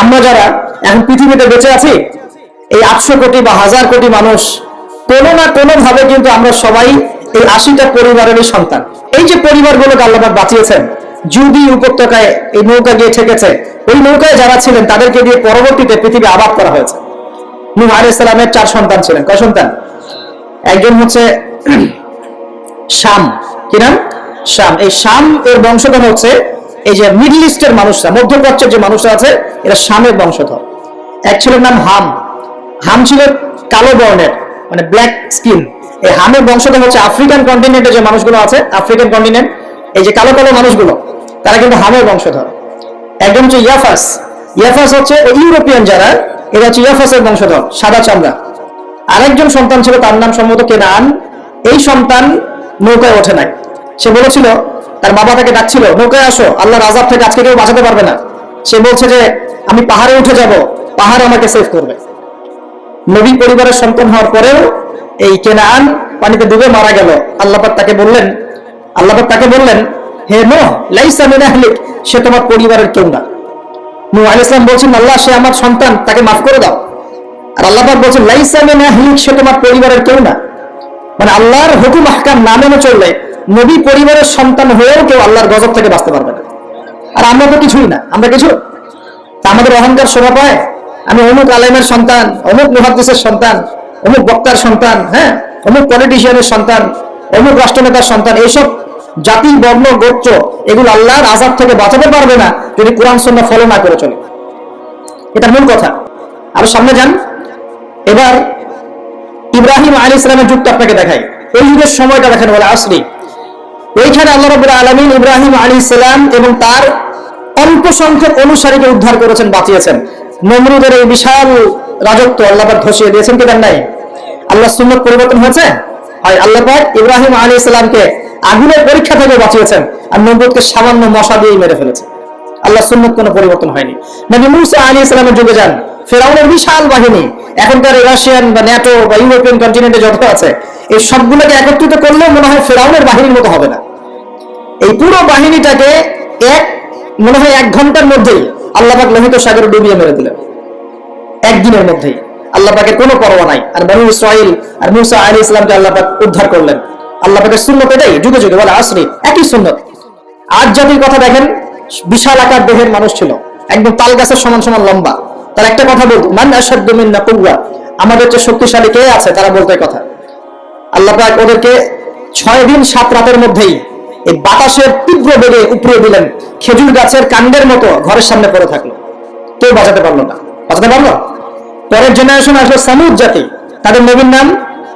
আমরা যারা এখন পৃথিবীতে বেঁচে আছি, এই আটশো কোটি বা হাজার কোটি মানুষ, কোনো না কোনো ভাবে কিন্তু আমরা সবাই এই আশিটা পরিবারেরই সন্তান। এই যে পরিবারগুলোকে আল্লাহ বাঁচিয়েছেন জুদি উপত্যকায় এই নৌকা গিয়ে ঠেকেছে, ওই নৌকায় যারা ছিলেন, তাদেরকে দিয়ে পরবর্তীতে পৃথিবী আবাদ করা হয়েছে। নূহ আলাইহিস সালামের চার সন্তান ছিলেন। কয় সন্তান? একজন হচ্ছে শাম। কি নাম? শাম। এই শাম এর বংশধর হচ্ছে এই যে মিডল ইস্টের মানুষরা, মধ্যপ্রাচ্যের যে মানুষরা আছে, এরা শামের বংশধর। এক ছেলের নাম হাম। হাম ছিল কালো বর্ণের মানে ব্ল্যাক স্কিন এই হামের বংশধর হচ্ছে আফ্রিকান কন্টিনেন্টে যে মানুষগুলো আছে আফ্রিকান কন্টিনেন্ট এই যে কালো কালো মানুষগুলো, তারা কিন্তু হামের বংশধর। একজন হচ্ছে ইয়াফাস ইয়াফাস হচ্ছে ইউরোপিয়ান যারা, এরা হচ্ছে ইয়াফাসের বংশধর, সাদা চামড়া। আরেকজন সন্তান ছিল, তার নাম সম্ভবত কেনান। এই সন্তান নৌকায় ওঠে নাই। সে বলেছিল, তার বাবা তাকে ডাকছিল, নৌকায় আসো, আল্লাহর আজাব থেকে আজকে কেউ বাঁচাতে পারবে না। সে বলছে যে, আমি পাহাড়ে উঠে যাব, পাহাড় আমাকে সেভ করবে। নবী পরিবারের সন্তান হওয়ার পরেও এই কেনান পানিতে ডুবে মারা গেল। আল্লাপাক তাকে বললেন আল্লাপাক তাকে বললেন, হে নো লাইসা মিন আহলিক, সে তোমার পরিবারের কেউ না। নু আলাইহিস সালাম বলছেন, আল্লাহ, সে আমার সন্তান, তাকে মাফ করে দাও। আর আল্লাহ পাক বলছেন, লাইসা মিন আহলিক, সে তোমার পরিবারের কেউ না। মানে আল্লাহর হুকুম, আহকাম না মেনে চললে নবী পরিবারের সন্তান হয়েও কেউ আল্লাহর গজব থেকে বাঁচতে পারবে না। আর আমরা তো কিছুই না, আমরা কিছু তা আমাদের অহংকার শোভা পায়। আমি অমুক আলেমের সন্তান, অমুক মুহাদ্দিসের সন্তান, অমুক বক্তার সন্তান হ্যাঁ? অমুক পলিটিশিয়ানের সন্তান, অমুক রাষ্ট্রনেতার সন্তান, এইসব জাতি, বর্ণ, গোত্র, এগুলো আল্লাহর আজাদ থেকে বাঁচাতে পারবে না যদি কোরআন সন্না ফলো না করে চলে। এটা মূল কথা। আরও সামনে যান। এবার ইব্রাহিম আলী ইসলামের যুগটা আপনাকে দেখাই। এই যুগের সময়টা দেখেন, বলে আসলি ওইখানে আল্লাহ রবুল আলমিন ইব্রাহিম আলী ইসলাম এবং তার অল্প সংখ্যক অনুসারীকে উদ্ধার করেছেন, বাঁচিয়েছেন। নমরুদের এই বিশাল রাজত্ব আল্লাহ ধসিয়ে দিয়েছেন, কি তার নাই? আল্লাহ সুন্নত পরিবর্তন হয়েছে? হয়, আল্লাহ পাক ইব্রাহিম আলী ইসলামকে আগুনের পরীক্ষা থেকে বাঁচিয়েছেন আর নমরুদকে সামান্য মশা দিয়েই মেরে ফেলেছে আল্লাহ সুন্নত কোনো পরিবর্তন হয়নি। নবী মুসা আলী ইসলামের যুগে যান, ফেরাউনের বিশাল বাহিনী, এখনকার রাশিয়ান বা ন্যাটো বা ইউরোপিয়ান কন্টিনেন্টে যত আছে, এই সবগুলোকে একত্রিত করলেও মনে হয় ফেরাউনের বাহিনীর মতো হবে না। এই পুরো বাহিনীটাকে এক, মনে হয় এক ঘণ্টার মধ্যেই আল্লাহ পাক লোহিত সাগরে ডুবিয়ে মেরে দিলেন। একদিনের মধ্যেই। আল্লাহ পাকের কোনো পরোয়া নাই। আর বনু ইসরাইল আর মুসা আলী ইসলামকে আল্লাহ পাক উদ্ধার করলেন। আল্লাহ পাকের সুন্নত এটাই, যুগে যুগে বলে আসরি, একই সুন্নত। আজ জাতির কথা দেখেন বিশাল আকার দেহের মানুষ ছিল। একদম তাল গাছের সমান সমান লম্বা। তার একটা কথা বলতো, মান আসাদ্দু মিন্না কুওয়া। আমাদের যে শক্তিশালী কে আছে? তারা বলতো কথা। আল্লাহ পাক ওদেরকে ছয় দিন সাত রাতের মধ্যেই এই বাতাসের তীব্র বেগে উপরে দিলেন। খেজুর গাছের কাণ্ডের মতো ঘরের সামনে পড়ে থাকল। কেউ বাঁচাতে পারল না। বাঁচাতে পারল? পরের জেনারেশন আসলো সামুদ জাতি। তাদের নবীর নাম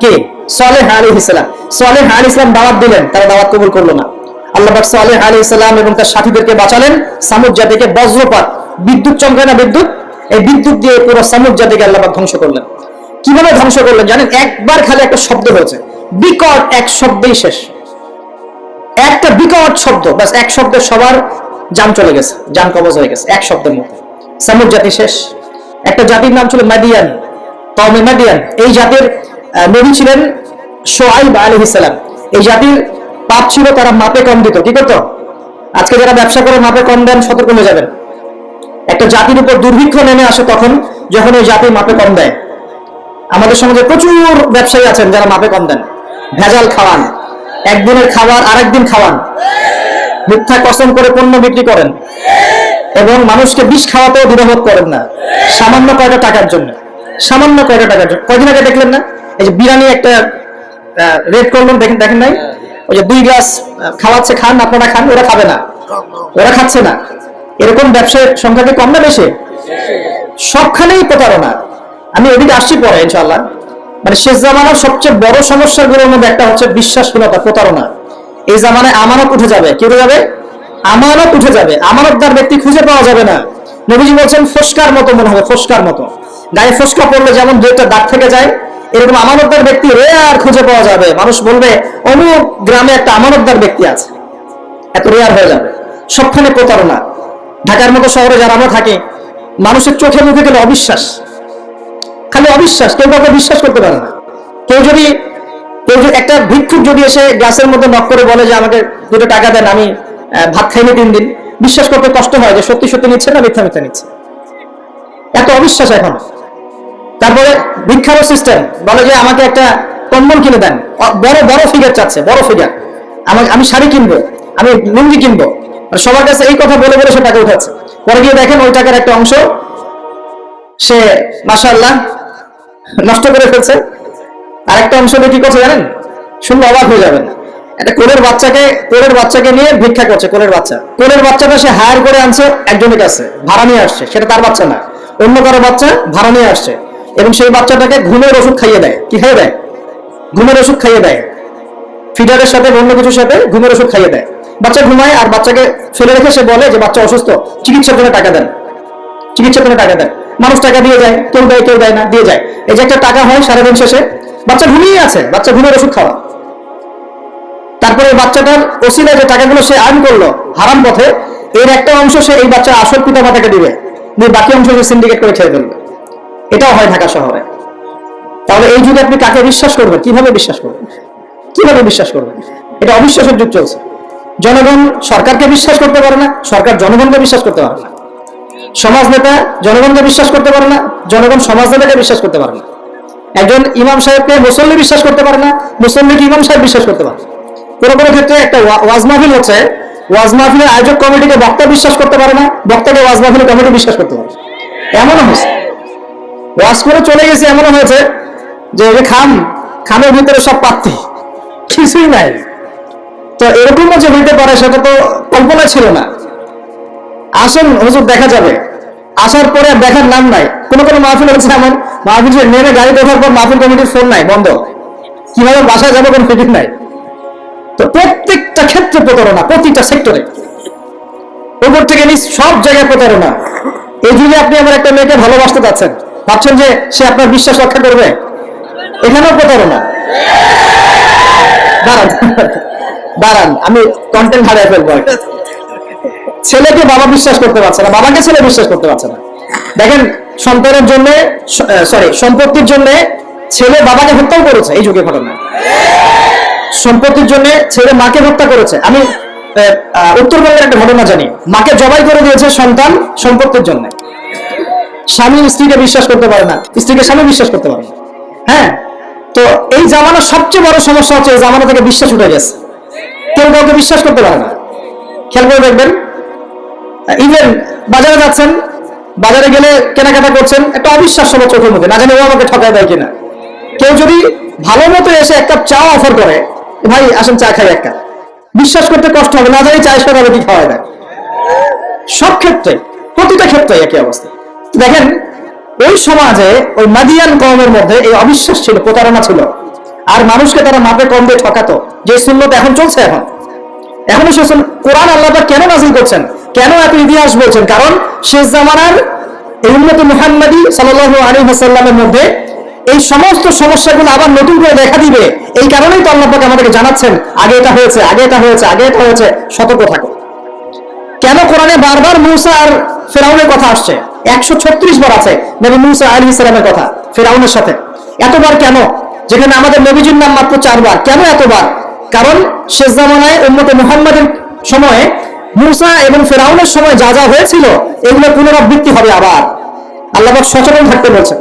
কে? সালেহ আলী ইসলাম সালেহ আলী ইসলাম দাওয়াত দিলেন। তারা দাওয়াত কবুল করল না। আল্লাহ সালেহ আলী ইসলাম এবং তার সাথীদেরকে বাঁচালেন। সামুদ জাতিকে বজ্রপাত, বিদ্যুৎ চমকায় না বিদ্যুৎ? এই বিদ্যুৎ দিয়ে পুরো সামুদ জাতিকে আল্লাহ ধ্বংস করলেন। কীভাবে ধ্বংস করলেন জানেন? একবার খালি একটা শব্দ হয়েছে। বিকট এক শব্দেই শেষ। একটা বিকট শব্দ বাস এক শব্দে সবার যান চলে গেছে, যান কবজ হয়ে গেছে, এক শব্দের মধ্যে। সামুদ জাতি শেষ। একটা জাতির নাম ছিল মাদিয়ান কমে মাদিয়ান। এই জাতির নবী ছিলেন সোয়াইব আলহ ইসলাম এই জাতির পাপ ছিল, তারা মাপে কম দিত। কি করতো? আজকে যারা ব্যবসা করে, মাপে কম দেন, সতর্ক হয়ে যাবেন। একটা জাতির উপর দুর্ভিক্ষ নেমে আসে তখন, যখন ওই জাতি মাপে কম দেয়। আমাদের সমাজে প্রচুর ব্যবসায়ী আছেন যারা মাপে কম দেন। ভেজাল খাওয়ান, একদিনের খাবার আরেকদিন খাওয়ান। মিথ্যা কসম করে পণ্য বিক্রি করেন। এবং মানুষকে বিষ খাওয়াতেও দ্বিধাবোধ করেন না। সামান্য কয়টা টাকার জন্য। সামান্য কয়টা টাকার জন্য। কয়দিন আগে দেখলেন না? এই যে বিরিয়ানি একটা রেড করলেন দেখেন দেখেন নাই? ওই যে দুই গ্লাস খাওয়াচ্ছে, খান, আপনারা খান, ওরা খাবে না। ওরা খাচ্ছে না। এরকম ব্যবসায়ের সংখ্যা কি কম না বেশি? সবখানেই প্রতারণা। আমি ওদিকে আসছি পরে ইনশাল্লাহ মানে শেষ জামানার সবচেয়ে বড় সমস্যাগুলোর মধ্যে একটা হচ্ছে বিশ্বাসহীনতা, প্রতারণা। এই জামানায় আমানত উঠে যাবে। কি উঠে যাবে? আমানত উঠে যাবে। আমানতদার ব্যক্তি খুঁজে পাওয়া যাবে না। নবীজি বলছেন, ফোসকার মতো মনে হবে, ফোসকার মতো। গায়ে ফোসকা পড়লে যেমন দু একটা দাগ থেকে যায় এরকম আমানতদার ব্যক্তি রেয়ার খুঁজে পাওয়া যাবে। মানুষ বলবে, অমুক গ্রামে একটা আমানতদার ব্যক্তি আছে। এত রেয়ার হয়ে যাবে। সবখানে প্রতারণা। ঢাকার মতো শহরে যারা আমরা থাকি, মানুষের চোখে মুখে গেলে অবিশ্বাস। খালি অবিশ্বাস, কেউ কাউকে বিশ্বাস করতে পারে না। কেউ যদি কেউ যদি, একটা ভিক্ষুক যদি এসে গ্লাসের মধ্যে নক করে বলে যে, আমাকে দুটো টাকা দেন, আমি ভাত খাইনি তিন দিন। বিশ্বাস করতে কষ্ট হয় যে, সত্যি সত্যি নিচ্ছে না, মিথ্যা মিথ্যা নিচ্ছে। এত অবিশ্বাস এখন। তারপরে ভিক্ষারও সিস্টেম বলে যে আমাকে একটা কম্বল কিনে দেন। বড় বড় ফিগার চাচ্ছে, বড় ফিগার আমাকে আমি শাড়ি কিনবো, আমি লুঙ্গি কিনবো। সবার কাছে এই কথা বলে বলে সে টাকা উঠাচ্ছে। পরে গিয়ে দেখেন ওই টাকার একটা অংশ সে মাসাল্লাহ নষ্ট করে ফেলছে। আরেকটা অংশ কি করছে, জানেন? শুনলে অবাক হয়ে যাবেন। একটা কোলের বাচ্চাকে কোলের বাচ্চাকে নিয়ে ভিক্ষা করছে, কোলের বাচ্চা। কোলের বাচ্চাটা সে হায়ার করে আনছে একজনের কাছে, ভাড়া নিয়ে আসছে। সেটা তার বাচ্চা না। অন্য কারও বাচ্চা ভাড়া নিয়ে আসছে। এবং সেই বাচ্চাটাকে ঘুমের ওষুধ খাইয়ে দেয়। কি খাইয়ে দেয়? ঘুমের ওষুধ খাইয়ে দেয়। ফিডারের সাথে অন্য কিছুর সাথে ঘুমের ওষুধ খাইয়ে দেয়। বাচ্চা ঘুমায় আর বাচ্চাকে ফেলে রেখে সে বলে যে, বাচ্চা অসুস্থ, চিকিৎসার জন্য টাকা দেন। চিকিৎসার জন্য টাকা দেন। মানুষ টাকা দিয়ে যায়, কেউ দেয় কেউ দেয় না, দিয়ে যায়। এই যে একটা টাকা হয় সারাদিন শেষে, বাচ্চা ঘুমিয়ে আছে, বাচ্চা ঘুমের ওষুধ খাওয়া। তারপরে বাচ্চাটার ওসিলা যে টাকাগুলো সে আর্ন করল হারাম পথে এর একটা অংশ সে এই বাচ্চা আসল পিতা মাতাকে দিবে বাকি অংশ সে সিন্ডিকেট করে ছেড়ে ফেলবে এটাও হয় ঢাকা শহরে। তাহলে এই যুগে আপনি কাকে বিশ্বাস করবেন? কীভাবে বিশ্বাস করবেন? কীভাবে বিশ্বাস করবেন? এটা অবিশ্বাসের যুগ চলছে। জনগণ সরকারকে বিশ্বাস করতে পারে না, সরকার জনগণকে বিশ্বাস করতে পারে না। সমাজ নেতা জনগণকে বিশ্বাস করতে পারে না, জনগণ সমাজ নেতাকে বিশ্বাস করতে পারে না। একজন ইমাম সাহেবকে মুসল্লি বিশ্বাস করতে পারে না, মুসল্লিকে ইমাম সাহেব বিশ্বাস করতে পারে কোনো কোনো ক্ষেত্রে একটা ওয়া- ওয়াজ মাহফিল হচ্ছে ওয়াজ মাহফিলের আয়োজক কমিটিকে বক্তা বিশ্বাস করতে পারে না, বক্তাকে ওয়াজ মাহফিল কমিটি বিশ্বাস করতে পারে। এমনও হয়েছে। ওয়াজ করে চলে গেছে এমন হয়েছে যে যে খাম, খামের ভিতরে সব পাত্তি কিছুই নাই। তো এরকমও যে হইতে পারে, সেটা তো কল্পনা ছিল না। আসেন, হুজুর, দেখা যাবে। আসার পরে আর দেখার নাম নাই। কোন কোন মাহফিল হচ্ছে এমন, মাহফিল নেমে গাড়ি দেখার পর মাহফিল কমিটির ফোন নাই, বন্ধ। কীভাবে বাসায় যাব কোন ফিটিং নাই? তো প্রত্যেকটা ক্ষেত্রে প্রতারণা, প্রতিটা সেক্টরে। উপর থেকে নিচ সব জায়গায় প্রতারণা। এই যুগে আপনি আমার একটা মেয়েকে ভালোবাসতে যাচ্ছেন। ভাবছেন যে সে আপনার বিশ্বাস রক্ষা করবে? এখানেও প্রতারণা দাঁড়ান দাঁড়ান, আমি কন্টেন্ট হারিয়ে ফেলব ছেলেকে বাবা বিশ্বাস করতে পারছে না, বাবাকে ছেলে বিশ্বাস করতে পারছে না। দেখেন, সন্তানের জন্য সরি সম্পত্তির জন্য ছেলে বাবাকে হত্যাও করেছে এই যুগে ঘটনা। সম্পত্তির জন্য ছেলে মাকে হত্যা করেছে। আমি উত্তরবঙ্গের একটা ঘটনা জানি। মাকে জবাই করে দিয়েছে সন্তান সম্পত্তির জন্য। স্বামী স্ত্রীকে বিশ্বাস করতে পারে না, স্ত্রীকে স্বামী বিশ্বাস করতে পারে না। হ্যাঁ? তো এই জামানার সবচেয়ে বড় সমস্যা হচ্ছে এই জামানা থেকে বিশ্বাস উঠে গেছে। কেউ কাউকে বিশ্বাস করতে পারে না। খেয়াল করে দেখবেন ইভেন বাজারে যাচ্ছেন, বাজারে গেলে কেনাকাটা করছেন, একটা অবিশ্বাস সবার চোখের মধ্যে, না জানি ও আমাকে ঠকায় দেয় কিনা। কেউ যদি ভালো মতো এসে এক কাপ চা অফার করে ভাই আসেন চা খাই এক কাপ। বিশ্বাস করতে কষ্ট হবে, না জানি চা এসে কি খাওয়ায় দেয়। সব ক্ষেত্রে, প্রতিটা ক্ষেত্রে একই অবস্থা। দেখেন, ওই সমাজে, ওই মাদিয়ান কমের মধ্যে এই অবিশ্বাস ছিল, প্রতারণা ছিল। আর মানুষকে তারা মাপে কম দিয়ে ঠকাতো। যে সুন্নত এখন চলছে এখন। এখনও সে কোরআন আল্লাহ কেন নাজিল করছেন? কেন এত ইতিহাস বলছেন? কারণ শেষ জামানার এই উন্নত মুহাম্মাদি সাল্লাল্লাহু আলাইহি ওয়াসাল্লামের মধ্যে এই সমস্ত সমস্যাগুলো আবার নতুন করে দেখা দিবে। এই কারণেই তো আল্লাহ পাক আমাদেরকে জানাচ্ছেন, আগে এটা হয়েছে, আগে এটা হয়েছে, আগে এটা হয়েছে, সতর্ক থাকো। কেন কোরআনে বারবার মুসা আর ফেরাউনের কথা আসছে? ফেরাউনের সময়ে যা যা হয়েছিল, এগুলো পুনরাবৃত্তি হবে আবার। আল্লাহ সচেতন থাকতে বলছেন।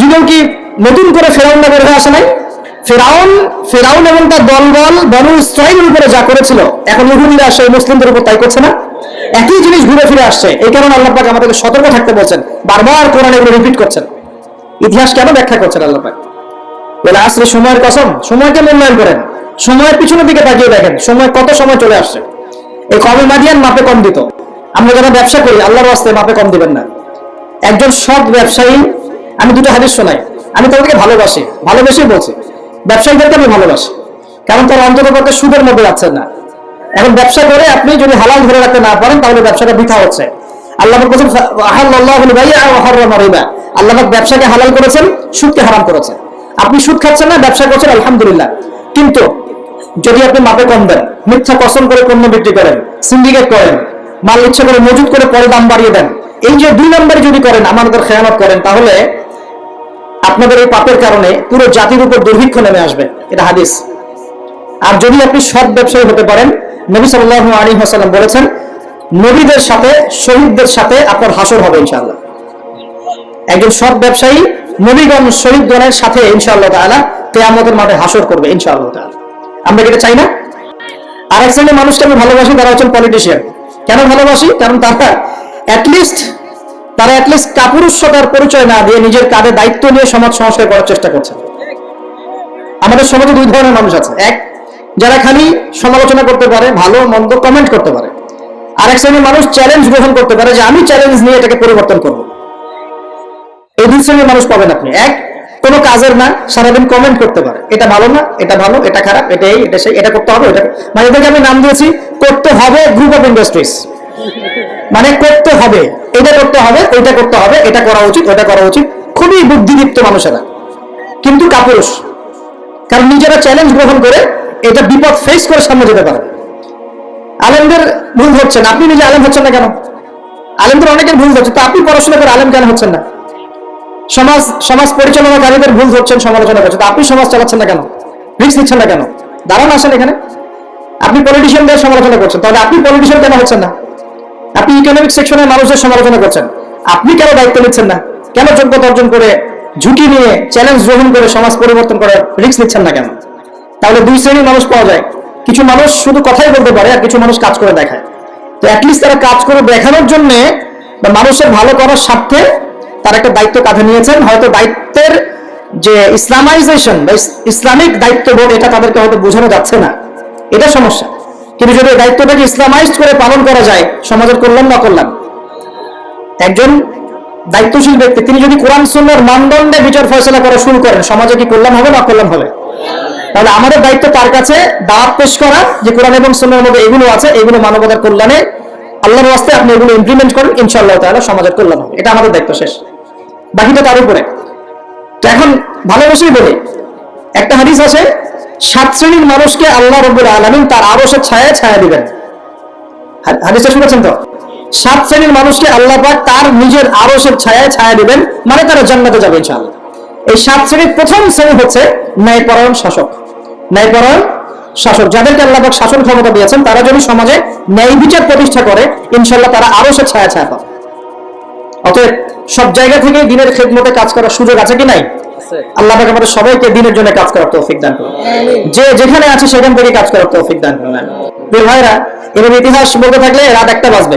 যুগেও কি নতুন করে ফেরাউন না বের হয়ে আসে নাই? ফেরাউন ফেরাউন এবং তার দলবল বনু উপরে যা করেছিল, এখন ইহুদিরা সেই মুসলিমদের উপর তাই করছে না? একই জিনিস ঘুরে ফিরে আসছে। এই কারণে আল্লাহ পাক আমাদেরকে সতর্ক থাকতে বলছেন, বারবার কোরআন এগুলো রিপিট করছেন। ইতিহাস কেন ব্যাখ্যা করছেন আল্লাহ পাক? বলে আসলে সময়ের কসম, সময়কে মূল্যায়ন করেন। সময়ের পিছনের দিকে তাকিয়ে দেখেন, সময় কত সময় চলে আসছে। এই কমে মাদিয়ান মাপে কম দিত। আমরা যারা ব্যবসা করি, আল্লাহর রাস্তে মাপে কম দিবেন না। একজন সৎ ব্যবসায়ী, আমি দুটো হাদিস শোনাই। আমি তাদেরকে ভালোবাসি, ভালোবেসেই বলছি, ব্যবসায়ীদেরকে আমি ভালোবাসি। কারণ তারা অন্তত পক্ষে সুদের মধ্যে যাচ্ছেন না। এখন ব্যবসা করে আপনি যদি হালাল ধরে রাখতে না পারেন, তাহলে ব্যবসাটা বৃথা হচ্ছে। ব্যবসাকে হালাল করেছেন, সুদকে হারাম করেছেন। আপনি সুদ খাচ্ছেন না, ব্যবসা করছেন, আলহামদুলিল্লাহ। কিন্তু যদি আপনি মাপে কম দেন, মিথ্যা করে পণ্য বিক্রি করেন সিন্ডিকেট করেন, মাল ইচ্ছা করে মজুত করে পরে দাম বাড়িয়ে দেন, এই যে দুই নম্বরে যদি করেন আমাদের খেয়ানত করেন, তাহলে আপনাদের এই পাপের কারণে পুরো জাতির উপর দুর্ভিক্ষ নেমে আসবে। এটা হাদিস। আর যদি আপনি সৎ ব্যবসায়ী হতে পারেন নবী সাল্লাল্লাহু আলাইহি ওয়াসাল্লাম বলেছেন, নবীদের সাথে, শহীদদের সাথে আপনার হাসর হবে ইনশাআল্লাহ। একজন সৎ ব্যবসায়ী, নবীগণ শহীদগণের সাথে ইনশাআল্লাহ তাআলা কেয়ামতের মাঠে হাসর করবে ইনশাআল্লাহ তাআলা। আমরা এটা চাই না? আর এক শ্রেণির মানুষকে আমি ভালোবাসি, তারা হচ্ছেন পলিটিশিয়ান কেন ভালোবাসি? কারণ তারা অ্যাটলিস্ট তারা অ্যাটলিস্ট কাপুরুষতার পরিচয় না দিয়ে নিজের কাঁধে দায়িত্ব নিয়ে সমাজ সংস্কার করার চেষ্টা করছে আমাদের সমাজে দুই ধরনের মানুষ আছে। এক যারা খালি সমালোচনা করতে পারে, ভালো মন্দ কমেন্ট করতে পারে। আর এক শ্রেণির মানুষ চ্যালেঞ্জ গ্রহণ করতে পারে যে আমি চ্যালেঞ্জ নিয়ে এটাকে পরিবর্তন করব। এই দুই শ্রেণির মানুষ পাবেন আপনি। এক, কোনো কাজের না, সারাদিন কমেন্ট করতে পারে। এটা ভালো না, এটা ভালো, এটা খারাপ, এটা এই, এটা সেই, এটা করতে হবে এটা মানে এটাকে আমি নাম দিয়েছি, করতে হবে গ্রুপ অফ ইন্ডাস্ট্রিজ মানে করতে হবে, এটা করতে হবে, ওইটা করতে হবে, এটা করা উচিত ওটা করা উচিত। খুবই বুদ্ধিদীপ্ত মানুষেরা। কিন্তু কাপুরুষ। কারণ নিজেরা চ্যালেঞ্জ গ্রহণ করে এটা বিপদ ফেস করে সামনে যেতে পারে। আলেমদের ভুল হচ্ছেন আপনি নিজে আলেম হচ্ছেন না কেন? আলেমদের অনেকের ভুল হচ্ছে। তো আপনি পড়াশোনা করে আলেম কেন হচ্ছেন না? সমাজ সমাজ পরিচালনাকারীদের ভুল হচ্ছেন, সমালোচনা করছেন। তো আপনি সমাজ চালাচ্ছেন না কেন? রিস্ক নিচ্ছেন না কেন? দাঁড়ান আসেন এখানে। আপনি পলিটিশিয়ানদের সমালোচনা করছেন। তাহলে আপনি পলিটিশিয়ান কেন হচ্ছেন না? আপনি ইকোনমিক সেকশনের মানুষের সমালোচনা করছেন। আপনি কেন দায়িত্ব নিচ্ছেন না? কেন যোগ্যতা অর্জন করে ঝুঁকি নিয়ে চ্যালেঞ্জ গ্রহণ করে সমাজ পরিবর্তন করার রিস্ক নিচ্ছেন না কেন? তাহলে দুই শ্রেণির মানুষ পাওয়া যায়। কিছু মানুষ শুধু কথাই বলতে পারে আর কিছু মানুষ কাজ করে দেখায়। তো অ্যাটলিস্ট তারা কাজ করে দেখানোর জন্য বা মানুষের ভালো করার স্বার্থে তারা একটা দায়িত্ব কাঁধে নিয়েছেন। হয়তো দায়িত্বের যে ইসলামাইজেশন বা ইস- ইসলামিক দায়িত্ববোধ, এটা তাদেরকে হয়তো বোঝানো যাচ্ছে না। এটা সমস্যা। কিন্তু যদি দায়িত্বটাকে ইসলামাইজড করে পালন করা যায়, সমাজের কল্যাণ না কল্যাণ একজন দায়িত্বশীল ব্যক্তি, তিনি যদি কোরআন সুন্নার মানদণ্ডে বিচার ফয়সলা করা শুরু করেন, সমাজে কি কল্যাণ হবে না কল্যাণ হবে? তাহলে আমাদের দায়িত্ব তার কাছে? দাওয়াত পেশ করা, যে কোরআন এবং সুন্নার মধ্যে এগুলো আছে, এগুলো মানবতার কল্যাণে আল্লাহর ওয়াস্তে আপনি এগুলো ইমপ্লিমেন্ট করেন, ইনশাআল্লাহ তাআলা সমাজের কল্যাণ হবে। এটা আমাদের দায়িত্ব শেষ। বাকিটা তার উপরে। তো এখন ভালোবেসেই বলি, একটা হাদিস আছে, সাত শ্রেণির মানুষকে আল্লাহ রব্বুল আলামিন তার আরশের ছায়ায় ছায়া দিবেন। হাদিসটা শুনেছেন তো? সাত শ্রেণির মানুষকে আল্লাহ পাক তার নিজের আরশের ছায়ায় ছায়া দিবেন মানে তারা জান্নাতে যাবে ইনশাআল্লাহ। এই সাত শ্রেণির প্রথম শ্রেণি হচ্ছে ন্যায়পরায়ণ শাসক। ন্যায়পরায়ণ শাসক। যাদেরকে আল্লাহ পাক শাসন ক্ষমতা দিয়েছেন তারা যদি সমাজে ন্যায় বিচার প্রতিষ্ঠা করে ইনশাআল্লাহ তারা আরশের ছায়া ছায়া পাবে অতএব সব জায়গা থেকে দিনের খেদমতে কাজ করার সুযোগ আছে কি নাই? আল্লাহ পাক আমাদের সবাইকে দিনের জন্য কাজ করার তৌফিক দান করুন। যে যেখানে আছে সেখান থেকে কাজ করার তৌফিক দান করুন। প্রিয় ভাইরা এবার ইতিহাস বলতে থাকলে রাত একটা বাজবে।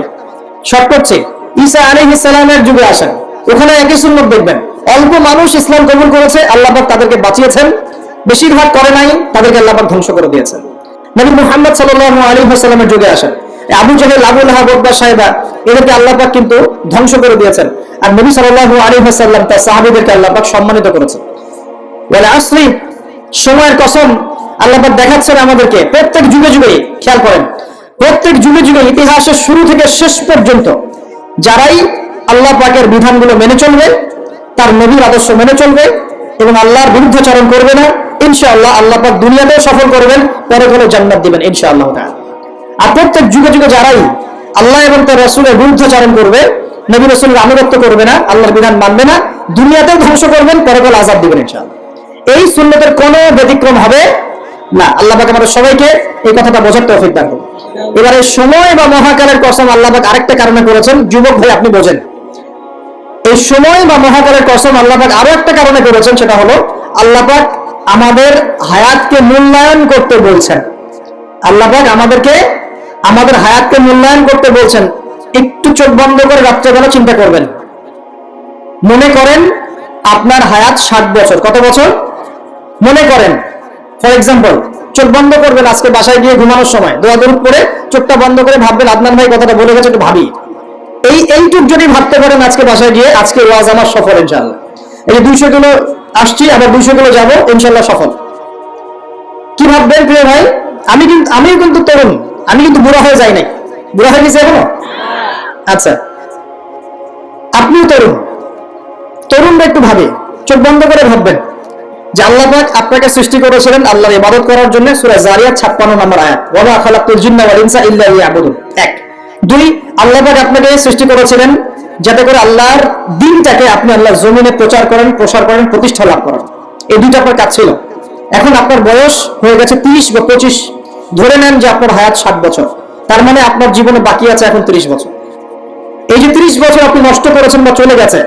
শর্ট করছি ঈসা আলাইহিস সালামের যুগে আসেন। ওখানে একই সুন্নত দেখবেন। অল্প মানুষ ইসলাম কবুল করেছে আল্লাহ পাক তাদেরকে বাঁচিয়েছেন। বেশিরভাগ করে নাই, তাদেরকে আল্লাহ ধ্বংস করে দিয়েছেন। নবী মুহাম্মদ সাল্লাল্লাহু আলাইহি ওয়াসাল্লামের যুগে আসেন। আবু জাহেল, আবু লাহাব উতবা সাহেবা, এদেরকে আল্লাহ পাক কিন্তু ধ্বংস করে দিয়েছেন। আর নবী সাল্লাল্লাহু আলাইহি ওয়াসাল্লাম তার সাহাবীদেরকে আল্লাহ পাক সম্মানিত করেছেন। বলে আসরি, সময়ের কসম আল্লাহ পাক দেখাচ্ছেন আমাদেরকে, প্রত্যেক যুগে যুগে খেয়াল করেন, প্রত্যেক যুগে যুগে ইতিহাসের শুরু থেকে শেষ পর্যন্ত যারাই আল্লাহ পাকের বিধানগুলো মেনে চলবে, তার নবীর আদর্শ মেনে চলবে এবং আল্লাহর বিরুদ্ধাচরণ করবে না ইনশাআল্লাহ আল্লাহ পাক দুনিয়াতেও সফল করবেন, পরে করে জান্নাত দিবেন ইনশাআল্লাহ আর প্রত্যেক যুগে যুগে যারাই আল্লাহ এবং তার রাসূলের বিরুদ্ধাচরণ করবে, নবী রাসূলের আনুগত্য করবে না, আল্লাহর বিধান মানবে না, দুনিয়াতেও ধ্বংস করবেন পরকাল আযাব দিবেন ইনশাআল্লাহ। এই সুন্নতের কোনো ব্যতিক্রম হবে না। আল্লাহ পাক আমাদের সবাইকে এই কথাটা বোঝার তৌফিক দান করুন। এবারে সময় বা মহাকালের কসম আল্লাহ পাক আরেকটা কারণে করেছেন, যুবক ভাই আপনি বোঝেন। এই সময় বা মহাকালের কসম আল্লাহ পাক আরও একটা কারণে করেছেন, সেটা হলো আল্লাহ পাক আমাদের হায়াতকে মূল্যায়ন করতে বলছেন। আল্লাহ পাক আমাদেরকে, আমাদের হায়াতকে মূল্যায়ন করতে বলছেন। একটু চোখ বন্ধ করে রাত্রেবেলা চিন্তা করবেন। মনে করেন আপনার হায়াত ষাট বছর। কত বছর? মনে করেন। ফর এক্সাম্পল, চোখ বন্ধ করবেন আজকে বাসায় গিয়ে ঘুমানোর সময়। দোয়া করে চোখটা বন্ধ করে ভাববেন, আদনান ভাই কথাটা বলে গেছে, একটু ভাবি। এই, এইটুক যদি ভাবতে পারেন আজকে বাসায় গিয়ে, আজকে ওয়াজ আমার সফল ইনশাল্লাহ এই দুইশো কিলো আসছি, আবার দুইশো কিলো যাব, ইনশাল্লাহ সফল। কি ভাববেন প্রিয় ভাই? আমি কিন্তু আমিও কিন্তু তরুণ, আমি কিন্তু বুড়া হয়ে যাই নাই। বুড়া হয়ে গেছে এখনও? আচ্ছা। আপনিও তরুণ। তরুণরা একটু ভাবে, চোখ বন্ধ করে ভাববেন। যে আল্লাহ পাক আপনাকে সৃষ্টি করেছিলেন আল্লাহর ইবাদত করার জন্য সূরা জারিয়াত 56 নম্বর আয়াত। ওয়া খালাকতুল জিন্না ওয়াল ইনসা ইল্লা লিয়াবুদুন। এক। দুই, আল্লাহ পাক আপনাকে সৃষ্টি করেছিলেন যাতে করে আল্লাহর দিনটাকে আপনি আল্লাহর জমিনে প্রচার করেন, প্রসার করেন, প্রতিষ্ঠা লাভ করেন। এই দুইটা আপনার কাজ ছিল। এখন আপনার বয়স হয়ে গেছে 30 বা 25 ধরে নেন যে আপনার হায়াত 60 বছর। তার মানে আপনার জীবনে বাকি আছে এখন 30 বছর। এই যে 30 বছর আপনি নষ্ট করেছেন বা চলে গেছে,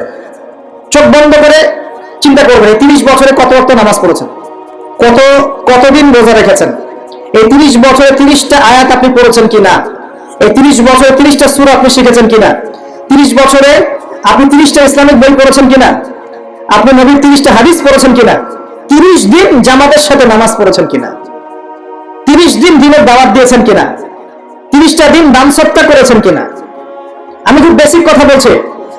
চোখ বন্ধ করে চিন্তা করবেন, এই তিরিশ বছরে কত রক্ত নামাজ পড়েছেন? কত, কতদিন রোজা রেখেছেন? এই তিরিশ বছরে তিরিশটা আয়াত আপনি পড়েছেন কিনা? এই তিরিশ বছরে তিরিশটা সুর আপনি শিখেছেন কিনা? তিরিশ বছরে আপনি তিরিশটা ইসলামিক বই পড়েছেন কিনা? আপনি নবীর তিরিশটা হাদিস পড়েছেন কিনা? তিরিশ দিন জামাতের সাথে নামাজ পড়েছেন কিনা? তিরিশ দিন দিনের দাওয়াত দিয়েছেন কিনা? তিরিশটা দিন দান সত্তা করেছেন কিনা? আমি খুব বেসিক কথা বলছি।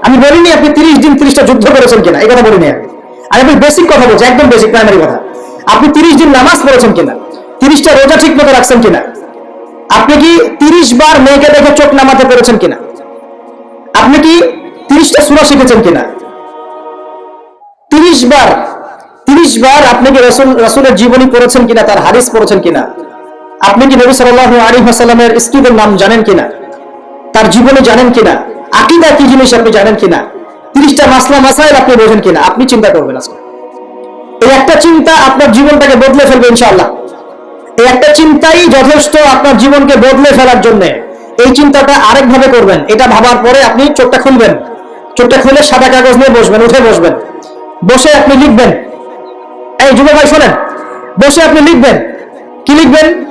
আমি বলিনি আপনি তিরিশ দিন তিরিশটা যুদ্ধ করেছেন কিনা। এই কথা বলিনি আমি। আমি আপনি বেসিক কথা বলছি, একদম বেসিক প্রাইমারি কথা। আপনি তিরিশ দিন নামাজ পড়েছেন কিনা? তিরিশটা রোজা ঠিক মতো রাখছেন কিনা? আপনি কি তিরিশ বার মেয়েকে দেখে চোখ নামাতে পেরেছেন কিনা? আপনি কি তিরিশটা সুরা শিখেছেন কিনা? তিরিশ বার তিরিশ বার আপনি কি রসুল, রসুলের জীবনী পড়েছেন কিনা, তার হাদিস পড়েছেন কিনা? আপনি কি নবী সাল্লাহ আলী হাসালামের স্ত্রীদের নাম জানেন কিনা? তার জীবনে জানেন কিনা? আকিদা কি জিনিস আপনি জানেন কিনা? তিরিশটা মাসলা, মাসাইল আপনি বোঝেন কিনা? আপনি চিন্তা করবেন আজকে। এই একটা চিন্তা আপনার জীবনটাকে বদলে ফেলবে ইনশাআল্লাহ। এই একটা চিন্তাই যথেষ্ট আপনার জীবনকে বদলে ফেলার জন্য। এই চিন্তাটা আরেকভাবে করবেন। এটা ভাবার পরে আপনি চোখটা খুলবেন। চোখটা খুলে সাদা কাগজ নিয়ে বসবেন, উঠে বসবেন। বসে আপনি লিখবেন। এই যুব ভাই, শোনেন। বসে আপনি লিখবেন। কি লিখবেন?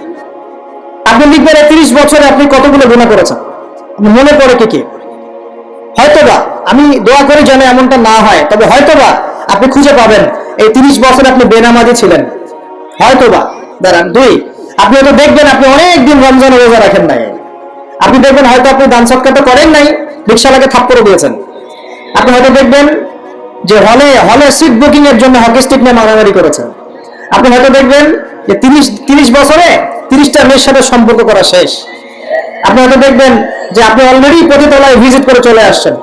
আপনি লিখবেন তিরিশ বছরে আপনি কতগুলো গুণা করেছেন? মনে পড়ে কি কি? হয়তোবা আমি দোয়া করে যেন এমনটা না হয়, তবে হয়তোবা আপনি খুঁজে পাবেন এই তিরিশ বছর আপনি বেনামাজি ছিলেন। হয়তোবা। দাঁড়ান, দুই। আপনি হয়তো দেখবেন আপনি অনেক দিন রমজান রোজা রাখেন নাই। আপনি দেখবেন হয়তো আপনি দান সৎকারটা করেন নাই রিক্সালাকে থাপ্পড় দিয়েছেন। আপনি হয়তো দেখবেন যে হলে হলে সিট বুকিং এর জন্য হকি স্টিক নিয়ে মারামারি করেছেন। আপনি হয়তো দেখবেন যে তিরিশ তিরিশ বছরে তিরিশটা মেয়ের সাথে সম্পর্ক করা শেষ। আপনি হয়তো দেখবেন যে আপনি অলরেডি প্রতিতলায় ভিজিট করে চলে আসছেন।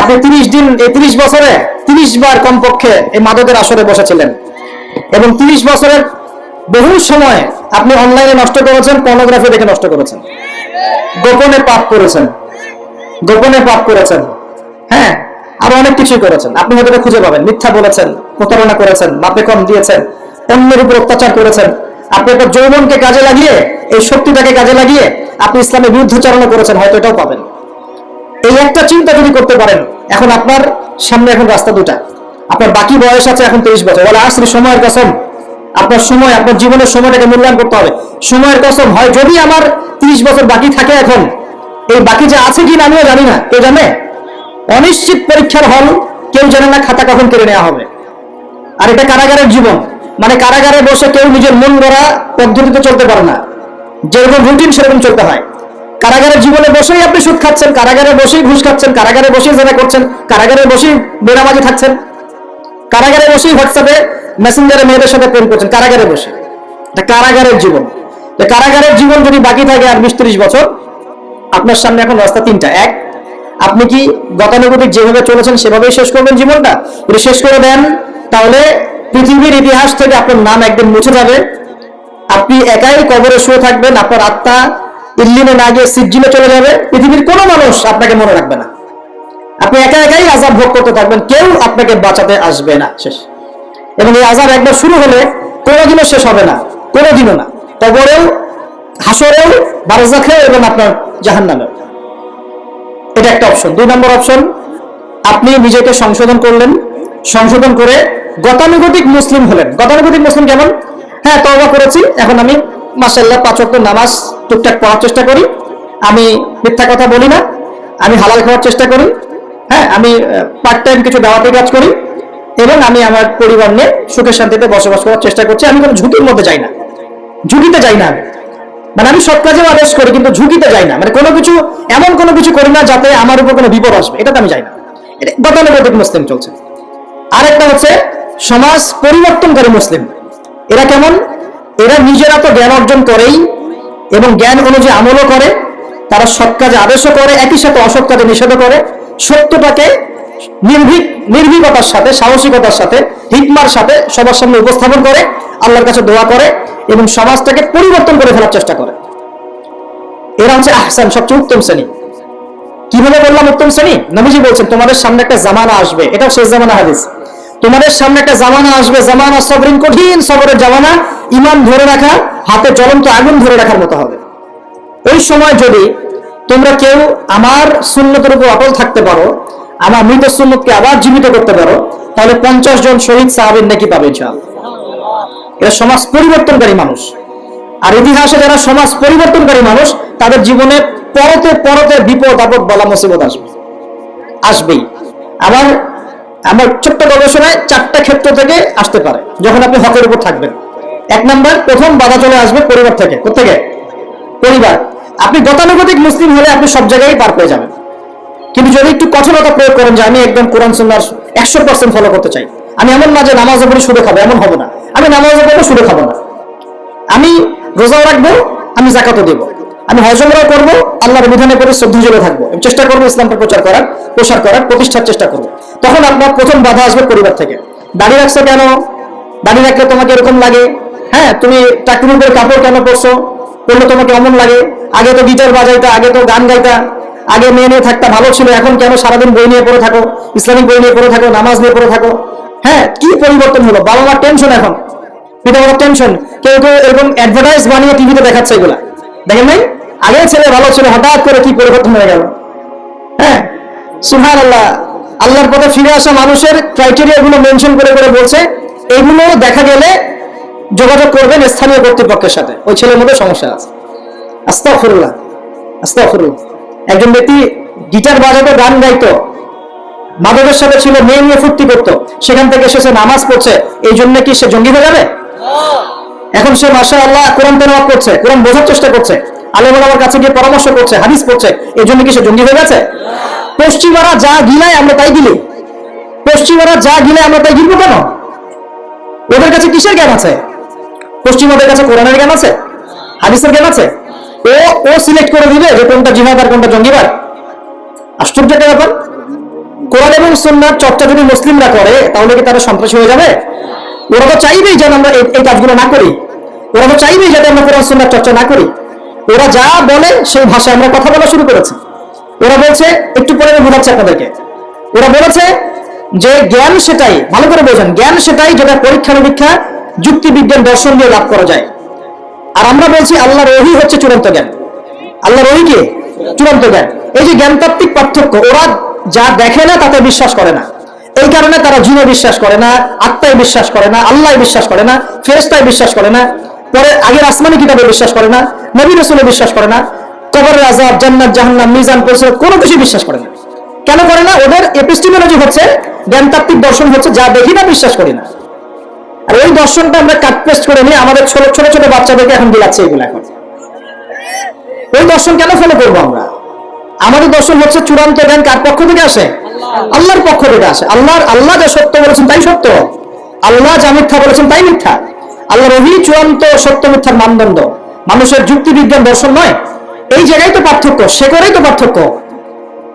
আপনি তিরিশ দিন, এই তিরিশ বছরে তিরিশ বার কমপক্ষে এই মাদকের আসরে বসেছিলেন। এবং তিরিশ বছরের বহু সময় আপনি অনলাইনে নষ্ট করেছেন পর্নোগ্রাফি দেখে নষ্ট করেছেন। গোপনে পাপ করেছেন। গোপনে পাপ করেছেন। হ্যাঁ আরও অনেক কিছুই করেছেন। আপনি হয়তো খুঁজে পাবেন। মিথ্যা বলেছেন, প্রতারণা করেছেন, মাপে কম দিয়েছেন, অন্যের উপর অত্যাচার করেছেন। আপনি আপনার যৌবনকে কাজে লাগিয়ে, এই শক্তিটাকে কাজে লাগিয়ে আপনি ইসলামের বিরুদ্ধাচারণা করেছেন, হয়তো এটাও পাবেন। এই একটা চিন্তা যদি করতে পারেন, এখন আপনার সামনে এখন রাস্তা দুটা। আপনার বাকি বয়স আছে এখন তেইশ বছর। বলে আসলে সময়ের কসম আপনার সময়, আপনার জীবনের সময়টাকে মূল্যায়ন করতে হবে। সময়ের কসম হয়, যদি আমার তিরিশ বছর বাকি থাকে এখন, এই বাকি যে আছে কিনা আমিও জানি না। কেউ জানে? অনিশ্চিত পরীক্ষার হল কেউ জানে না খাতা কখন কেড়ে নেওয়া হবে। আর এটা কারাগারের জীবন। মানে কারাগারে বসে কেউ নিজের মন গড়া পদ্ধতিতে চলতে পারে না। যেরকম রুটিন সেরকম চলতে হয়। কারাগারের জীবনে বসেই আপনি সুদ খাচ্ছেন, কারাগারে বসেই ঘুষ খাচ্ছেন, কারাগারে বসেই জেনা করছেন, কারাগারে বসেই বেনামাজি থাকছেন। কারাগারে বসেই হোয়াটসঅ্যাপে মেসেঞ্জারে মেয়েদের সাথে প্রেম করছেন, কারাগারে বসে। এটা কারাগারের জীবন। কারাগারের জীবন যদি বাকি থাকে আর বিশ ত্রিশ বছর, আপনার সামনে এখন রাস্তা তিনটা। এক, আপনি কি গতানুগতিক যেভাবে চলেছেন সেভাবেই শেষ করবেন জীবনটা? যদি শেষ করে দেন, তাহলে পৃথিবীর ইতিহাস থেকে আপনার নাম একদিন মুছে যাবে। আপনি একাই কবরে শুয়ে থাকবেন, আপনার আত্মা ইল্লিনে না গিয়ে সিজ্জিলে চলে যাবে। পৃথিবীর কোনো মানুষ আপনাকে মনে রাখবে না। আপনি একা একাই আজাব ভোগ করতে থাকবেন, কেউ আপনাকে বাঁচাতে আসবে না। শেষ। এবং এই আজাব একবার শুরু হলে কোনোদিনও শেষ হবে না কোনোদিনও না। কবরেও, হাসরেও, বারজাখেও এবং আপনার জাহান্নামেও। এটা একটা অপশন দুই নম্বর অপশন আপনি নিজেকে সংশোধন করলেন। সংশোধন করে গতানুগতিক মুসলিম হলেন। গতানুগতিক মুসলিম কেমন? হ্যাঁ তওবা করেছি। এখন আমি মাসাল্লাহ পাঁচ ওয়াক্ত নামাজ টুকটাক পড়ার চেষ্টা করি। আমি মিথ্যা কথা বলি না। আমি হালাল খাওয়ার চেষ্টা করি। হ্যাঁ আমি পার্ট টাইম কিছু দাওয়াতি কাজ করি। এবং আমি আমার পরিবার নিয়ে সুখে শান্তিতে বসবাস করার চেষ্টা করছি। আমি কোনো ঝুঁকির মধ্যে যাই না। ঝুঁকিতে যাই না মানে আমি সৎ কাজেও আদেশ করি, কিন্তু ঝুঁকিতে যাই না। মানে কোনো কিছু, এমন কোনো কিছু করি না যাতে আমার উপর কোনো বিপদ আসবে। এটাতে আমি যাই না। এটা গতানুগতিক মুসলিম চলছে। আরেকটা হচ্ছে, সমাজ পরিবর্তনকারী মুসলিম। এরা কেমন? এরা নিজেরা তো জ্ঞান অর্জন করেই এবং জ্ঞান অনুযায়ী আমলও করে। তারা সৎ কাজে আদেশও করে, একই সাথে অসৎ কাজে নিষেধ করে। সত্যটাকে নির্ভীক, নির্ভীকতার সাথে, সাহসিকতার সাথে, হিকমার সাথে সবার সামনে উপস্থাপন করে, আল্লাহর কাছে দোয়া করে এবং সমাজটাকে পরিবর্তন করে ফেলার চেষ্টা করে। এরা হচ্ছে আহসান, সবচেয়ে উত্তম শ্রেণি। কীভাবে বললাম উত্তম শ্রেণি? নবীজি বলছেন, তোমাদের সামনে একটা জামানা আসবে। এটাও শেষ জামানা হাদিস। তোমাদের সামনে একটা জামানা আসবে, জামানা সবরিন কঠিন, সবরের জামানা। ইমান ধরে রাখা, হাতে জ্বলন্ত আগুন ধরে রাখার মতো হবে। ওই সময় যদি তোমরা কেউ আমার সুন্নতের উপর অটল থাকতে পারো আমার মৃত সুন্নতকে আবার জীবিত করতে পারো, তাহলে পঞ্চাশ জন শহীদ সাহাবিন নাকি পাবে ইনশাআল্লাহ। এরা সমাজ পরিবর্তনকারী মানুষ। আর ইতিহাসে যারা সমাজ পরিবর্তনকারী মানুষ, তাদের জীবনে পরতে পরতে বিপদ, আপদ বলা মুসিবত আসবে। আসবেই। আবার আমার ছোট্ট গবেষণায় চারটা ক্ষেত্র থেকে আসতে পারে, যখন আপনি হকের উপর থাকবেন। এক নাম্বার, প্রথম বাধা চলে আসবে পরিবার থেকে। কোথেকে পরিবার। আপনি গতানুগতিক মুসলিম হলে আপনি সব জায়গায় পার পেয়ে যাবেন। কিন্তু যদি একটু কঠোরতা প্রয়োগ করেন যে আমি একদম কোরআন সুন্নার একশো পার্সেন্ট ফলো করতে চাই, আমি এমন না যে নামাজ উপরে শুরু খাব, এমন হব না। আমি নামাজ উপরে শুরু খাব না। আমি রোজাও রাখব, আমি জাকাতও দেবো। আমি হজমরাও করব, আল্লাহর বিধানে করে শ্রদ্ধাঞ্জলি থাকব। আমি চেষ্টা করব ইসলামকে প্রচার করার, প্রসার করার, প্রতিষ্ঠার চেষ্টা করব। তখন আপনার প্রথম বাধা আসবে পরিবার থেকে। দাঁড়িয়ে রাখছো কেন? দাঁড়িয়ে রাখলে তোমাকে এরকম লাগে? হ্যাঁ তুমি চাকরির উপরে কাপড় কেন পরছো? পড়লে তোমাকে অমন লাগে? আগে তো গিটার বাজাইতা, আগে তো গান গাইতা। আগে মেয়ে নিয়ে থাকতে ভালো ছিল, এখন কেন সারাদিন বই নিয়ে পড়ে থাকো, ইসলামিক বই নিয়ে পড়ে থাকো, নামাজ নিয়ে পড়ে থাকো? হ্যাঁ কি পরিবর্তন হলো? বাবা মার টেনশন এখন। পিতামাতার টেনশন কেউ কেউ এরকম অ্যাডভার্টাইজ বানিয়ে টিভিতে দেখাচ্ছে এগুলা। দেখেন নাই? আগে ছেলে ভালো ছিল, হঠাৎ করে কি পরিবর্তন হয়ে গেল? হ্যাঁ সুহান আল্লাহ আল্লাহর পথে ফিরে আসা মানুষের ক্রাইটেরিয়া গুলো মেনশন করে করে বলছে, এগুলো দেখা গেলে যোগাযোগ করবেন স্থানীয় কর্তৃপক্ষের সাথে। ওই ছেলের মধ্যে সমস্যা আছে। আস্তাফুল্লাহ আস্তাফুল্লাহ একজন ব্যক্তি গিটার বাজাতো গান গাইতো, মাদকের সাথে ছিল, মেয়ে নিয়ে ফুর্তি করতো, সেখান থেকে এসে সে নামাজ পড়ছে, এই জন্য কি সে জঙ্গি হয়ে যাবে? এখন সে মাসা আল্লাহ কোরআন তেলাওয়াত করছে, কোরআন বোঝার চেষ্টা করছে আলেম আমার কাছে গিয়ে পরামর্শ করছে, হাদিস পড়ছে, এই জন্য কি সে জঙ্গি হয়ে গেছে? পশ্চিমারা যা গিলায় আমরা তাই গিলি। পশ্চিমারা যা গিলে আমরা তাই গিলবো কেন? ওদের কাছে কিসের জ্ঞান আছে? পশ্চিমাদের কাছে কোরআনের জ্ঞান আছে? হাদিসের জ্ঞান আছে? ও ও সিলেক্ট করে দিবে যে কোনটা জিহাদ কোনটা জঙ্গিবাদ। আশ্চর্য একটা ব্যাপার। কোরআন এবং সুন্নার চর্চা যদি মুসলিমরা করে, তাহলে কি তারা সন্ত্রাসী হয়ে যাবে? ওরা তো চাইবেই যেন আমরা এই- কাজগুলো না করি। ওরা তো চাইবেই যাতে আমরা কোরআন সুন্নার চর্চা না করি। ওরা যা বলে, সেই ভাষায় আমরা কথা বলা শুরু করেছি। ওরা বলছে, একটু পরে বোঝাচ্ছি আপনাদেরকে। ওরা বলেছে যে জ্ঞান সেটাই ভালো করে বোঝেন, জ্ঞান সেটাই যেটা পরীক্ষা নিরীক্ষা যুক্তি বিজ্ঞান দর্শন দিয়ে লাভ করা যায়। আর আমরা বলছি আল্লাহর রহি হচ্ছে চূড়ান্ত জ্ঞান। আল্লাহর রহি কি? চূড়ান্ত জ্ঞান। এই যে জ্ঞানতাত্ত্বিক পার্থক্য, ওরা যা দেখে না তাতে বিশ্বাস করে না। এই কারণে তারা জিনে বিশ্বাস করে না, আত্মায় বিশ্বাস করে না আল্লাহ বিশ্বাস করে না ফেরেস্তায় বিশ্বাস করে না, পরে আগের আসমানি কিতাবে বিশ্বাস করে না, নবী রসুলে বিশ্বাস করে না, কবরের আজাব জান্নাত, জাহান্নাম, মিজান পরিষদ কোনো কিছু বিশ্বাস করে না। কেন করে না? ওদের এপিস্টিমোলজি হচ্ছে, জ্ঞানতাত্ত্বিক দর্শন হচ্ছে যা দেখি না, বিশ্বাস করি না। ওই দর্শনটা আমরা কাট পেস্ট করে নিয়ে আমাদের ছোট ছোট ছোট বাচ্চাদেরকে এখন দিলাচ্ছে এগুলো এখন। ওই দর্শন কেন ফলো করব আমরা? আমাদের দর্শন হচ্ছে চূড়ান্ত জ্ঞান কার পক্ষ থেকে আসে? আল্লাহর পক্ষ থেকে আসে। আল্লাহর, আল্লাহ যা সত্য বলেছেন তাই সত্য। আল্লাহ যা মিথ্যা বলেছেন তাই মিথ্যা। আল্লাহ রহি চূড়ান্ত সত্য মিথ্যার মানদণ্ড। মানুষের যুক্তি বিজ্ঞান দর্শন নয়। এই জায়গায় তো পার্থক্য, সে করেই তো পার্থক্য।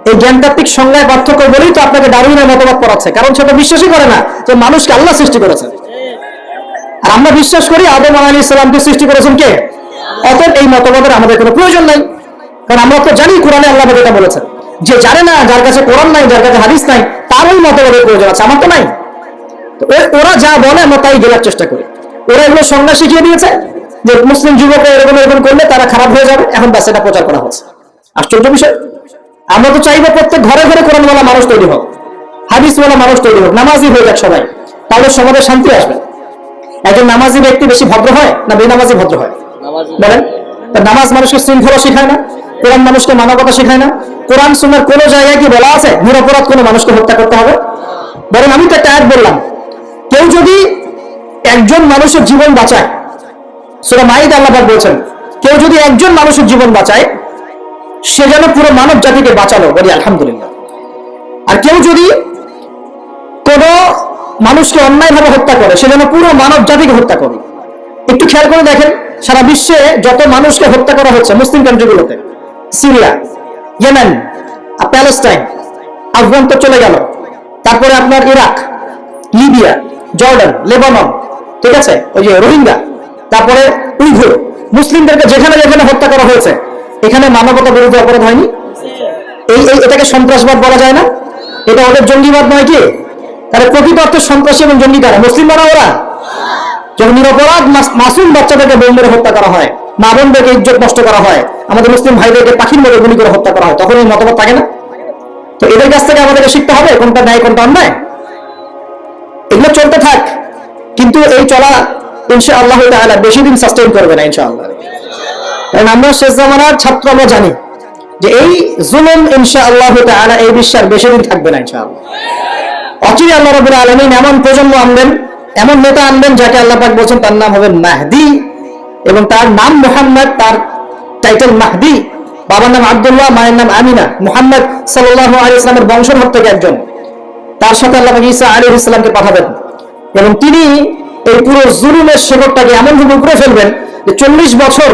এই জ্ঞানতাত্ত্বিক সংজ্ঞায় পার্থক্য বলেই তো আপনাকে দারুণের মতবাদ পড়াচ্ছে। কারণ সেটা বিশ্বাসই করে না যে মানুষকে আল্লাহ সৃষ্টি করেছেন। আমরা বিশ্বাস করি আদম আলী ইসলামকে সৃষ্টি করেছেন কে? অতএব এই মতবাদের আমাদের কোনো প্রয়োজন নাই। কারণ আমরা তো জানি কোরআনে আল্লাহ এটা বলেছেন। যে জানে না, যার কাছে কোরআন নাই, যার কাছে হাদিস নাই, তার ওই মতবাদের প্রয়োজন আছে। আমার তো নাই। ওরা যা বলে, আমরা তাই গেলার চেষ্টা করি। ওরা এগুলো সংজ্ঞা শিখিয়ে দিয়েছে যে মুসলিম যুবকরা এরকম এরকম করলে তারা খারাপ হয়ে যাবে। এখন ব্যাস, এটা প্রচার করা হচ্ছে। আশ্চর্য বিষয়। আমরা তো চাইব প্রত্যেক ঘরে ঘরে কোরআনওয়ালা মানুষ তৈরি হোক, হাদিসওয়ালা মানুষ তৈরি হোক নামাজি হয়ে যাক সবাই তাহলে সমাজে শান্তি আসবে। একজন নামাজি ব্যক্তি বেশি ভদ্র হয় না বেনামাজি ভদ্র হয়? বলেন তা নামাজ মানুষকে শৃঙ্খলা শেখায় না কোরআন মানুষকে মানবতা শেখায় না কোরআন সুন্নার কোনো জায়গায় কি বলা আছে? নিরপরাধ কোনো মানুষকে হত্যা করতে হবে? বরং আমি তো একটা অ্যাড বললাম কেউ যদি একজন মানুষের জীবন বাঁচায় সেটা মাইদ আল্লাহ বলছেন কেউ যদি একজন মানুষের জীবন বাঁচায় সে যেন পুরো মানব জাতিকে বাঁচালো বলি আলহামদুলিল্লাহ। আর কেউ যদি কোন মানুষকে অন্যায়ভাবে হত্যা করে, সে যেন পুরো মানব জাতিকে হত্যা করে। একটু খেয়াল করে দেখেন, সারা বিশ্বে যত মানুষকে হত্যা করা হচ্ছে মুসলিম কান্ট্রিগুলোতে, সিরিয়া, ইয়েমেন প্যালেস্টাইন, আফগান তো চলে গেল। তারপরে আপনার ইরাক, লিবিয়া, জর্ডান, লেবানন, ঠিক আছে? ওই যে রোহিঙ্গা, তারপরে উইঘুর। মুসলিমদেরকে যেখানে যেখানে হত্যা করা হয়েছে, এখানে মানবতা বিরোধী অপরাধ হয়নি? এই এই, এটাকে সন্ত্রাসবাদ বলা যায় না? এটা ওদের জঙ্গিবাদ নয় কি? তাহলে প্রকৃত অর্থে সন্ত্রাসী এবং জঙ্গি কারা মুসলিমরা ওরা? যখন নিরপরাধ মাসুম বাচ্চাদেরকে বোম মেরে হত্যা করা হয়, মা বোনদেরকে ইজ্জত নষ্ট করা হয়, আমাদের মুসলিম ভাইদেরকে পাখির মেরে গুলি করে হত্যা করা হয় তখন এই মতবাদ থাকে না? তো এদের কাছ থেকে আমাদেরকে শিখতে হবে কোনটা ন্যায়, কোনটা অন্যায়। এগুলো চলতে থাক, কিন্তু এই চলা ইনশা আল্লাহ তাআলা বেশি দিন সাস্টেইন করবে না ইনশা আল্লাহ কারণ আমরা শেষ জামানার ছাত্র, আমরা জানি যে এই জুলুম ইনশা আল্লাহ তাআলা এই বিশ্বাস বেশি দিন থাকবে না ইনশা আল্লাহ অচিরে আল্লাহ রাব্বুল আলামিন এমন প্রজন্ম আনবেন, এমন নেতা আনবেন যাকে আল্লাহ পাক বলছেন তার নাম হবে মাহদি এবং তার নাম মোহাম্মদ, তার টাইটেল মাহদি। বাবার নাম আব্দুল্লাহ, মায়ের নাম আমিনা। মোহাম্মদ সাল্লাল্লাহু আলাইহি ইসলামের বংশধর থেকে একজন। তার সাথে আল্লাহ পাক ঈসা আলাইহিস সালামকে পাঠাবেন। এবং তিনি এই পুরো জুলুমের এমন ভাবে উপরে ফেলবেন যে চল্লিশ বছর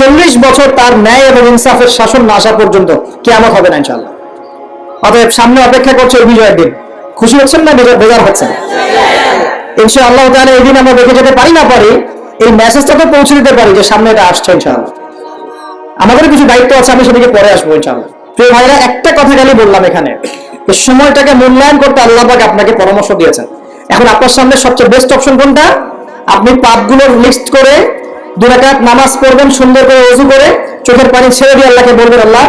চল্লিশ বছর তার ন্যায় এবং ইনসাফের শাসন না আসা পর্যন্ত কেয়ামত হবে না ইনশাআল্লাহ। অতএব সামনে অপেক্ষা করছে এই বিজয়ের দিন। খুশি হচ্ছেন না বেজার বেজার হচ্ছেন? ইনশা আল্লাহ তাহলে এই দিন আমরা দেখে যেতে পারি না পারি, এই মেসেজটা তো পৌঁছে দিতে পারি যে সামনে এটা আসছে ইনশাআল্লাহ। আমাদের কিছু দায়িত্ব আছে, আমি সেদিকে পরে আসব ইনশাআল্লাহ। প্রিয় ভাইরা, একটা কথা খালি বললাম এখানে সময়টাকে মূল্যায়ন করতে আল্লাহ পাক আপনাকে পরামর্শ দিয়েছেন। এখন আপনার সামনে সবচেয়ে বেস্ট অপশন কোনটা? আপনি পাপগুলোর লিস্ট করে দু রাকাত নামাজ পড়বেন, সুন্দর করে ওযু করে, চোখের পানি ছেড়ে দিয়ে আল্লাহকে বলবেন, আল্লাহ,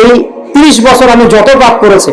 এই 30 বছর আমি যত পাপ করেছি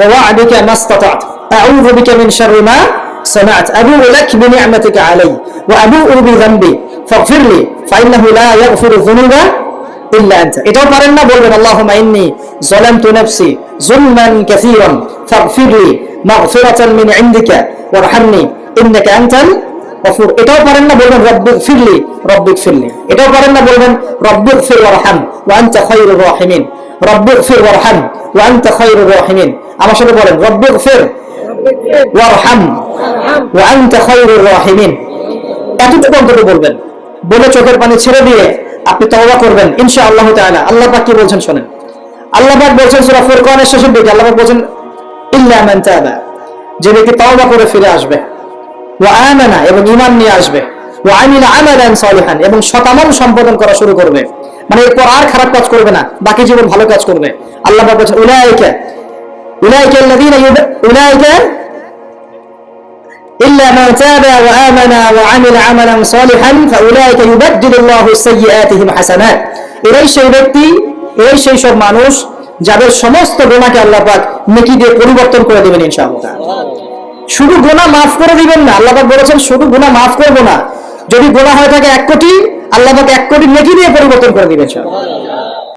ووعدك ما استطعت أعوذ بك من شر ما صنعت أبوء لك بنعمتك علي وأبوء بذنبي فاغفر لي فإنه لا يغفر الذنوب إلا أنت এটাও পারেন না বলবেন اللهم إني ظلمت نفسي ظلما كثيرا فاغفر لي مغفرة من عندك وارحمني إنك أنت গফুর এটাও পারেন না বলবেন ফিরলি, রব্বিক ফিরলি। এটাও পারেন না বলবেন রব্বিক ফির ওয়ারহাম ওয়ান্তা খায়রুর রাহিমিন। ফির আমার সাথে বলেন ফির ওয়ারহাম এতটুকু অন্তত বলবেন। বলে চোখের পানি ছেড়ে দিয়ে আপনি তওবা করবেন ইনশা আল্লাহ তাআলা। আল্লাহ পাক কি বলছেন শুনেন? আল্লাহ পাক বলছেন সূরা ফুরকানের শেষের দিকে, আল্লাহ পাক বলছেন, ইল্লা মান তাবা। যে ব্যক্তি তওবা করে ফিরে আসবে ওয়া আমানা এবং ঈমান নিয়ে আসবে ওয়া আমিলা আমালান সালিহান এবং শতামল সম্পাদন করা শুরু করবে মানে এরপর আর খারাপ কাজ করবে না বাকি জীবন ভালো কাজ করবে আল্লাহ পাক বলছেন উলাইকা উলাইকা আল্লাযীনা উলাইকা إلا من تاب وآمن وعمل عملا صالحا فأولئك يبدل الله سيئاتهم حسنات এরাই সেই ব্যক্তি এরাই সেই সব মানুষ যাদের সমস্ত গোনাকে আল্লাহ পাক নেকি দিয়ে পরিবর্তন করে দিবেন ইনশাআল্লাহ শুধু গোনা মাফ করে দিবেন না। আল্লাহ বলেছেন, শুধু গোনা মাফ করব না। যদি গোনা হয়ে থাকে এক কোটি, আল্লাহ এক কোটি নেকি দিয়ে পরিবর্তন করে ইনশাআল্লাহ।